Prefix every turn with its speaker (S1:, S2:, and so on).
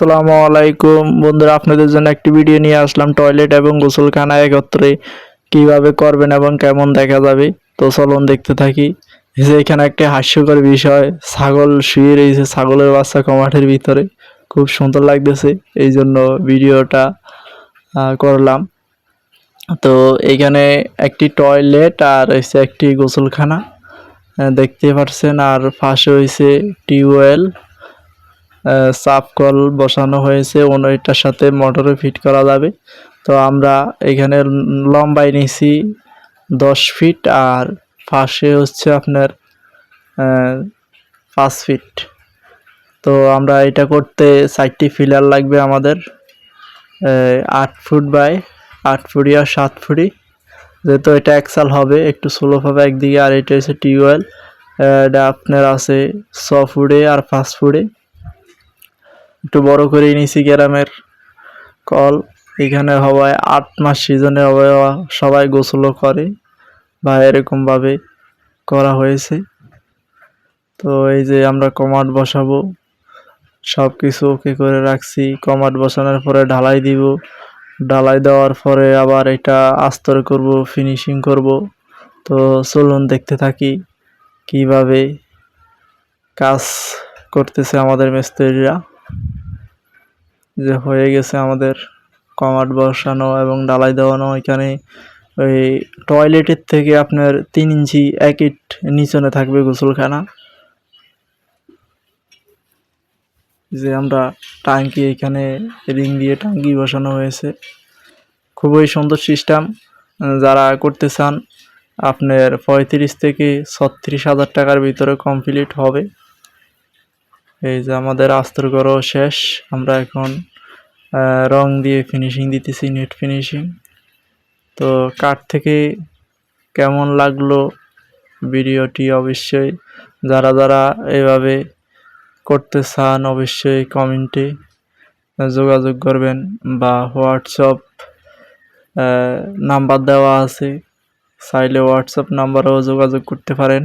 S1: আসসালামু আলাইকুম। বন্ধুরা, আপনাদের জন্য একটি ভিডিও নিয়ে আসলাম টয়লেট এবং গোসলখানা একত্রে। কীভাবে করবেন এবং কেমন দেখা যাবে? তো চলুন দেখতে থাকি। যে এখানে একটি হাস্যকর বিষয়, ছাগল শুয়ে রয়েছে, ছাগলের বাচ্চা কমাটের ভিতরে। খুব সুন্দর লাগতেছে, এই জন্য ভিডিওটা করলাম। তো এখানে একটি টয়লেট আর হচ্ছে একটি গোসলখানা দেখতে পাচ্ছেন আর পাশে হয়েছে টিউবওয়েল। সাপ কল বসানো হয়েছে এটার সাথে মোটরে ফিট করা যাবে। তো আমরা এখানে লম্বাই নিছি দশ ফিট আর পাশে হচ্ছে আপনার পাঁচ ফিট। তো আমরা এটা করতে চারটি ফিলার লাগবে আমাদের আট ফুট বাই আট ফুটি আর সাত ফুটি যেহেতু এটা একসাল হবে, একটু স্লো হবে একদিকে, আর এটা হচ্ছে টিউবওয়েল। এটা আপনার আছে ছ ফুটে আর পাঁচ ফুটে একটু বড় করে নিছি গ্রামের কল। এখানে হওয়ায় আট মাস সিজনে হবে সবাই গোসলও করে বা এরকমভাবে করা হয়েছে। তো এই যে আমরা কমাট বসাবো সব কিছু ওকে করে রাখছি। কমাট বসানোর পরে ঢালাই দিব। ঢালাই দেওয়ার পরে আবার এটা আস্তর করব ফিনিশিং করব। তো চলুন দেখতে থাকি কীভাবে কাজ করতেছে আমাদের মিস্ত্রিরা। যে হয়ে গেছে আমাদের কমাট বসানো এবং ডালাই দেওয়ানো এখানে ওই টয়লেটের থেকে আপনার তিন ইঞ্চি এক ইট নিচনে থাকবে গোসলখানা। যে আমরা টাঙ্কি এখানে রিং দিয়ে টাঙ্কি বসানো হয়েছে। খুবই সুন্দর সিস্টেম যারা করতে চান, আপনার পঁয়ত্রিশ থেকে ছত্রিশ হাজার টাকার ভিতরে কমপ্লিট হবে। এই যে আমাদের আস্তর করো শেষ। আমরা এখন রং দিয়ে ফিনিশিং দিতেছি নেট ফিনিশিং তো কাঠ থেকে কেমন লাগল ভিডিওটি অবশ্যই, যারা যারা এভাবে করতে চান অবশ্যই কমেন্টে যোগাযোগ করবেন বা হোয়াটসঅ্যাপ নাম্বার দেওয়া আছে, চাইলে হোয়াটসঅ্যাপ নাম্বারেও যোগাযোগ করতে পারেন।